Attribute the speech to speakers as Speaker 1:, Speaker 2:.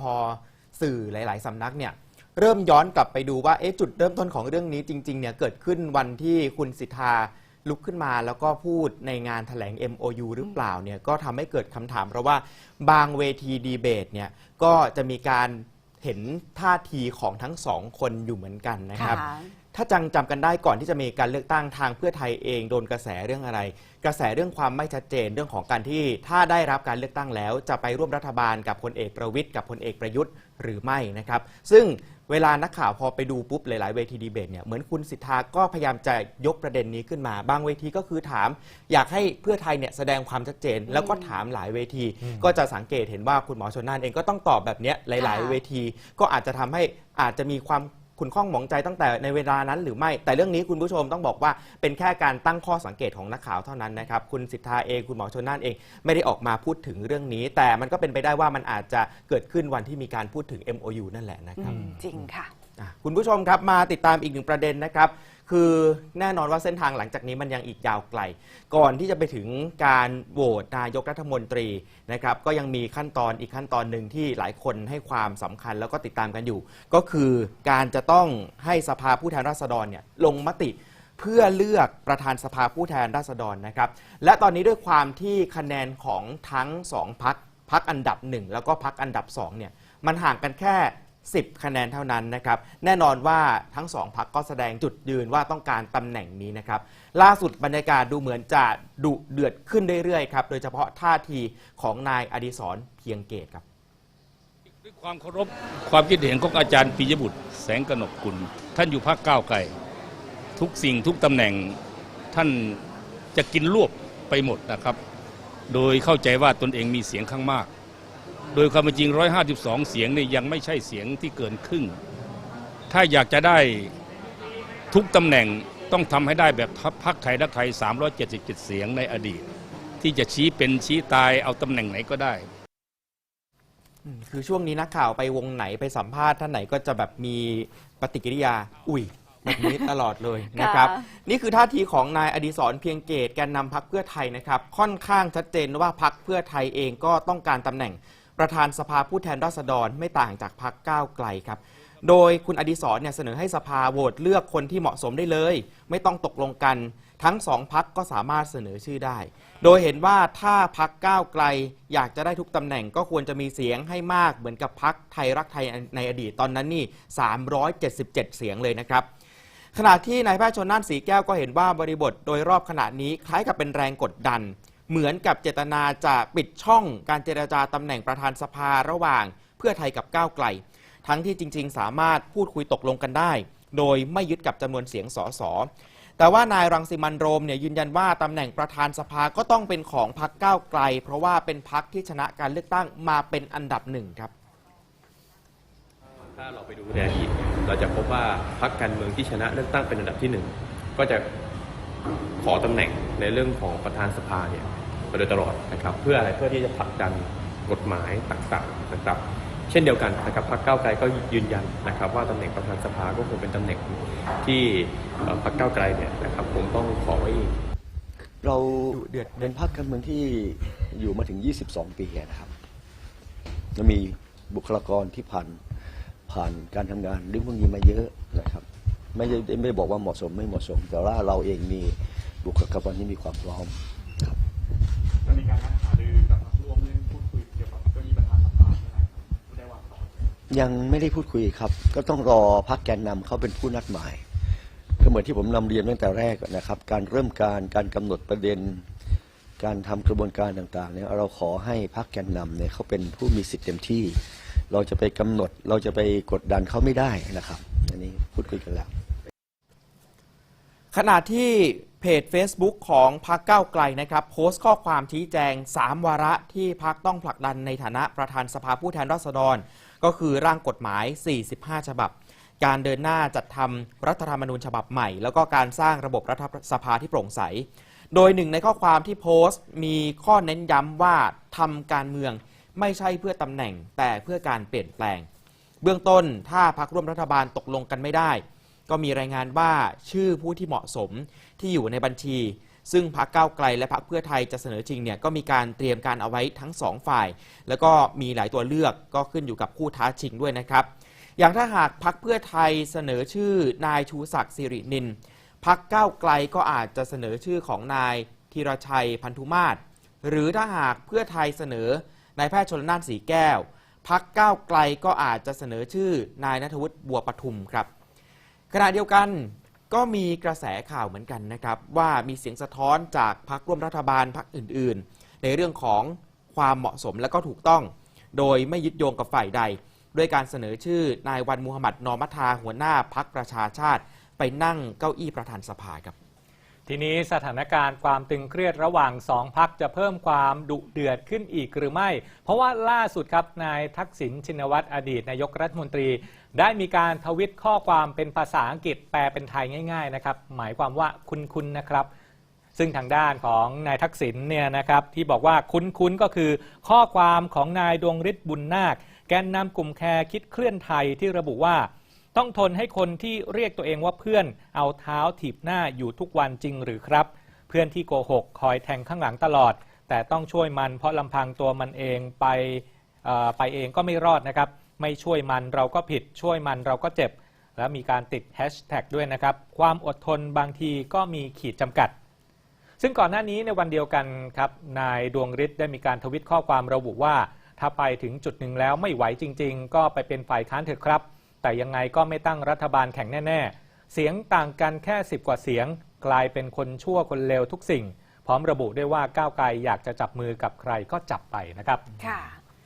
Speaker 1: พอสื่อหลาย ๆสำนักเนี่ยเริ่มย้อนกลับไปดูว่าเอ๊ะจุดเริ่มต้นของเรื่องนี้จริง ๆ เนี่ยเกิดขึ้นวันที่คุณสิทธาลุกขึ้นมาแล้วก็พูดในงานแถลง MOU หรือเปล่าเนี่ยก็ทำให้เกิดคำถาม เพราะว่าบางเวทีดีเบตเนี่ยก็จะมีการเห็นท่าทีของทั้งสองคนอยู่เหมือนกันนะครับ
Speaker 2: ค่ะ
Speaker 1: ถ้าจังจำกันได้ก่อนที่จะมีการเลือกตั้งทางเพื่อไทยเองโดนกระแสเรื่องอะไร กระแสเรื่องความไม่ชัดเจนเรื่องของการที่ ถ้าได้รับการเลือกตั้งแล้ว จะไปร่วมรัฐบาลกับพลเอกประวิทย์กับพลเอกประยุทธ์หรือไม่นะครับ ซึ่งเวลานักข่าวพอไปดูปุ๊บหลาย ๆ เวทีดีเบตเนี่ยเหมือนคุณสิทธาก็พยายามจะยกประเด็นนี้ขึ้นมา บางเวทีก็คือถาม อยากให้เพื่อไทยเนี่ยแสดงความชัดเจน แล้วก็ถามหลายเวที ก็จะสังเกตเห็นว่าคุณหมอชนน่านเองก็ต้องตอบแบบเนี้ยหลายๆ
Speaker 2: ค่ะ
Speaker 1: เวที ก็อาจจะทำให้อาจจะมีความ คุณข้องหมองใจตั้งแต่ในเวลานั้นหรือไม่ แต่เรื่องนี้คุณผู้ชมต้องบอกว่าเป็นแค่การตั้งข้อสังเกตของนักข่าวเท่านั้นนะครับ คุณสิทธาเองคุณหมอชนน่านเองไม่ได้ออกมาพูดถึงเรื่องนี้ แต่มันก็เป็นไปได้ว่ามันอาจจะเกิดขึ้นวันที่มีการพูดถึง MOU นั่นแหละนะครับ
Speaker 2: อืมจริงค่ะ
Speaker 1: อะคุณผู้ชมครับมาติดตามอีกหนึ่งประเด็นนะครับ คือแน่นอนว่าเส้นทางหลังจากนี้มันยังอีกยาวไกล ก่อนที่จะไปถึงการโหวตนายกรัฐมนตรีนะครับก็ยังมีขั้นตอนอีกขั้นตอนหนึ่งที่หลายคนให้ความสำคัญแล้วก็ติดตามกันอยู่ ก็คือการจะต้องให้สภาผู้แทนราษฎรเนี่ยลงมติเพื่อเลือกประธานสภาผู้แทนราษฎรนะครับ และตอนนี้ด้วยความที่คะแนนของทั้งสองพักพักอันดับหนึ่งแล้วก็พักอันดับสองเนี่ยมันห่างกันแค่ 10 คะแนนเท่านั้นนะครับ แน่นอนว่าทั้งสองพักก็แสดงจุดยืนว่าต้องการตำแหน่งนี้นะครับ ล่าสุดบรรยากาศดูเหมือนจะดุเดือดขึ้นเรื่อยๆครับ โดยเฉพาะท่าทีของนายอดิศรเพียงเกตครับ
Speaker 3: ด้วยความเคารพความคิดเห็นของอาจารย์ปิยบุตร แสงกนกกุล ท่านอยู่ภาคก้าวไกลทุกสิ่งทุกตำแหน่งท่านจะกินรวบไปหมดนะครับ โดยเข้าใจว่าตนเองมีเสียงข้างมาก โดยความเป็นจริง 152 เสียงนี่ยังไม่ใช่เสียงที่เกินครึ่ง ถ้าอยากจะได้ทุกตำแหน่งต้องทำให้ได้แบบพรรคไทยรักไทย 377 เสียงในอดีต ที่จะชี้เป็นชี้ตายเอาตำแหน่งไหนก็ได้
Speaker 1: อืมคือช่วงนี้นักข่าวไปวงไหนไปสัมภาษณ์ท่านไหนก็จะแบบมีปฏิกิริยา อุ้ยแบบนี้ตลอดเลยนะครับ
Speaker 2: ค่ะ
Speaker 1: นี่คือท่าทีของนายอดิศรเพียงเกตแกนนำพักเพื่อไทยนะครับ ค่อนข้างชัดเจนว่าพักเพื่อไทยเองก็ต้องการตำแหน่ง ประธานสภาผู้แทนราษฎรไม่ต่างจากพักก้าวไกลครับ โดยคุณอดิศรเนี่ยเสนอให้สภาโหวตเลือกคนที่เหมาะสมได้เลย ไม่ต้องตกลงกัน ทั้งสองพักก็สามารถเสนอชื่อได้ โดยเห็นว่าถ้าพักก้าวไกลอยากจะได้ทุกตำแหน่งก็ควรจะมีเสียงให้มากเหมือนกับพักไทยรักไทยในอดีตตอนนั้นนี่ 377 เสียงเลยนะครับขณะที่นายแพทย์ชนน่านสีแก้วก็เห็นว่าบริบทโดยรอบขณะนี้คล้ายกับเป็นแรงกดดัน เหมือนกับเจตนาจะปิดช่องการเจรจาตำแหน่งประธานสภาระหว่างเพื่อไทยกับก้าวไกล ทั้งที่จริง ๆ สามารถพูดคุยตกลงกันได้ โดยไม่ยึดกับจำนวนเสียงสสแต่ว่านายรังสิมันโรมเนี่ยยืนยันว่าตำแหน่งประธานสภาก็ต้องเป็นของพรรคก้าวไกล เพราะว่าเป็นพรรคที่ชนะการเลือกตั้งมาเป็นอันดับหนึ่งครับ
Speaker 4: ถ้าเราไปดูในอดีตเราจะพบว่าพรรคการเมืองที่ชนะเลือกตั้งเป็นอันดับที่หนึ่งก็จะ ขอตำแหน่งในเรื่องของประธานสภาเนี่ยมาโดยตลอดนะครับ เพื่ออะไรเพื่อที่จะผลักดันกฎหมายต่างๆนะครับ เช่นเดียวกันนะครับพรรคก้าวไกลก็ยืนยันนะครับ ว่าตำแหน่งประธานสภาก็คงเป็นตำแหน่งที่พรรคก้าวไกลเนี่ยนะครับผมต้องขอไว้
Speaker 5: เรา
Speaker 1: เดือด
Speaker 5: เป็นพรรคการเมืองที่อยู่มาถึง 22 ปีนะครับจะมีบุคลากรที่ผ่านผ่านการทำงานเรื่องพวกนี้มาเยอะนะครับ ไม่ได้ไม่บอกว่าเหมาะสมไม่เหมาะสม แต่ว่าเราเองมีบุคลากรที่มีความพร้อมครับ
Speaker 6: จะมีการนัดหารือกับพรรคร่วมเรื่องพูดคุยเกี่ยวกับเก้าอี้ประธานสภาใช่ไหมครับได้วางต่อ
Speaker 5: ยังไม่ได้พูดคุยครับ ก็ต้องรอพรรคแกนนำเขาเป็นผู้นัดหมายก็เหมือนที่ผมนำเรียนตั้งแต่แรกนะครับ การเริ่มการการกำหนดประเด็น การทำกระบวนการต่างๆเนี่ยเราขอให้พรรคแกนนำเนี่ยเขาเป็นผู้มีสิทธิ์เต็มที่ เราจะไปกำหนดเราจะไปกดดันเขาไม่ได้นะครับ อันนี้พูดคุยกันแล้ว
Speaker 1: ขณะที่เพจ Facebook ของพรรคก้าวไกลนะครับ โพสต์ข้อความชี้แจง 3 วาระที่พรรคต้องผลักดันในฐานะประธานสภาผู้แทนราษฎร ก็คือร่างกฎหมาย 45 ฉบับ การเดินหน้าจัดทำรัฐธรรมนูญฉบับใหม่ แล้วก็การสร้างระบบรัฐสภาที่โปร่งใส โดยหนึ่งในข้อความที่โพสต์มีข้อเน้นย้ำว่าทำการเมืองไม่ใช่เพื่อตำแหน่งแต่เพื่อการเปลี่ยนแปลง เบื้องต้นถ้าพักร่วมรัฐบาลตกลงกันไม่ได้ ก็มีรายงานว่าชื่อผู้ที่เหมาะสมที่อยู่ในบัญชี ซึ่งพรรคก้าวไกลและพรรคเพื่อไทยจะเสนอจริงเนี่ยก็มีการเตรียมการเอาไว้ทั้งสองฝ่าย แล้วก็มีหลายตัวเลือกก็ขึ้นอยู่กับคู่ท้าชิงด้วยนะครับ อย่างถ้าหากพรรคเพื่อไทยเสนอชื่อนายชูศักดิ์สิรินินพรรคก้าวไกลก็อาจจะเสนอชื่อของนายธีรชัยพันธุมาศหรือถ้าหากเพื่อไทยเสนอนายแพทย์ชนน่านสีแก้วพรรคก้าวไกลก็อาจจะเสนอชื่อนายนัทวุฒิบัวปทุมครับ ขณะเดียวกันก็มีกระแสข่าวเหมือนกันนะครับ ว่ามีเสียงสะท้อนจากพรรคร่วมรัฐบาลพรรคอื่น ๆ ในเรื่องของความเหมาะสมและก็ถูกต้อง โดยไม่ยึดโยงกับฝ่ายใด ด้วยการเสนอชื่อนายวันมูฮัมหมัดนอมัทาหัวหน้าพรรคประชาชาติ ไปนั่งเก้าอี้ประธานสภาครับ
Speaker 2: ทีนี้สถานการณ์ความตึงเครียดระหว่างสองพักจะเพิ่มความดุเดือดขึ้นอีกหรือไม่ เพราะว่าล่าสุดครับนายทักษิณชินวัตรอดีตนายกรัฐมนตรี ได้มีการทวิตข้อความเป็นภาษาอังกฤษแปลเป็นไทยง่าย ๆ นะครับ หมายความว่าคุณๆนะครับ ซึ่งทางด้านของนายทักษิณเนี่ยนะครับที่บอกว่าคุ้นๆก็คือ ข้อความของนายดวงฤทธิ์บุญนาค แกนนำกลุ่มแคร์คิดเคลื่อนไทยที่ระบุว่า ต้องทนให้คนที่เรียกตัวเองว่าเพื่อนเอาเท้าถีบหน้าอยู่ทุกวันจริงหรือครับ เพื่อนที่โกหกคอยแทงข้างหลังตลอด แต่ต้องช่วยมันเพราะลำพังตัวมันเองไปไปเองก็ไม่รอดนะครับ ไม่ช่วยมันเราก็ผิด ช่วยมันเราก็เจ็บ และมีการติดแฮชแท็กด้วยนะครับ ความอดทนบางทีก็มีขีดจำกัด ซึ่งก่อนหน้านี้ในวันเดียวกันครับนายดวงฤทธิ์ได้มีการทวิตข้อความระบุว่า ถ้าไปถึงจุดหนึ่งแล้วไม่ไหวจริง ๆ ก็ไปเป็นฝ่ายค้านเถอะครับ แต่ยังไงก็ไม่ตั้งรัฐบาลแข่งแน่ ๆ เสียงต่างกันแค่ 10 กว่าเสียง กลายเป็นคนชั่วคนเลวทุกสิ่ง พร้อมระบุด้วยว่าก้าวไกลอยากจะจับมือกับใครก็จับไปนะครับ
Speaker 7: ค่ะ